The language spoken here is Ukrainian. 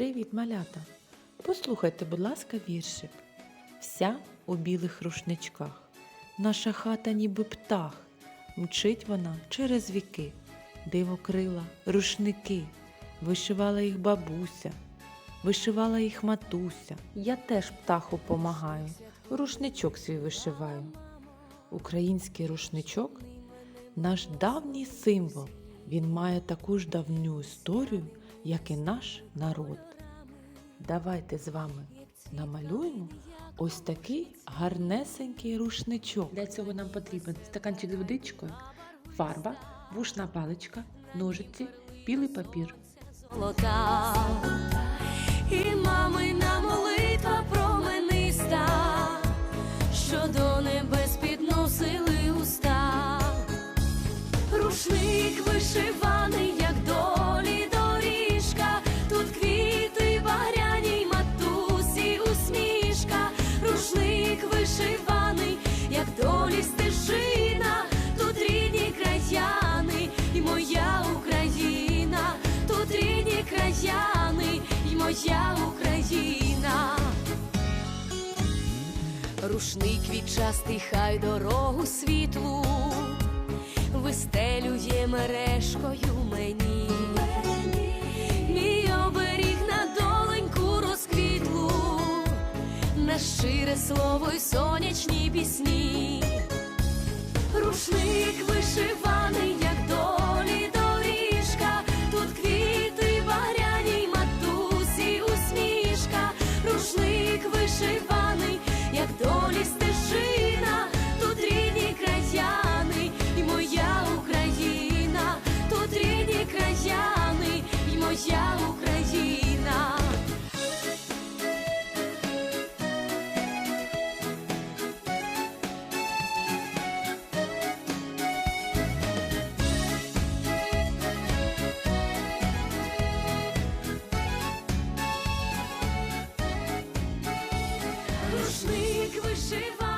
Привіт, малята! Послухайте, будь ласка, віршик. Вся у білих рушничках. Наша хата ніби птах. Мчить вона через віки. Дивокрила, рушники. Вишивала їх бабуся, вишивала їх матуся. Я теж птаху помагаю, рушничок свій вишиваю. Український рушничок наш давній символ. Він має таку ж давню історію, як і наш народ. Давайте з вами намалюємо ось такий гарнесенький рушничок. Для цього нам потрібен стаканчик з водичкою, фарба, вушна паличка, ножиці, білий папір. і мамина Рушник квітчастий, хай дорогу світлу вистелює мережкою мені. Мій оберіг на доленьку розквітлу, на щире слово й сонячні пісні. Рушник вишиваний, Рушник вишиваний.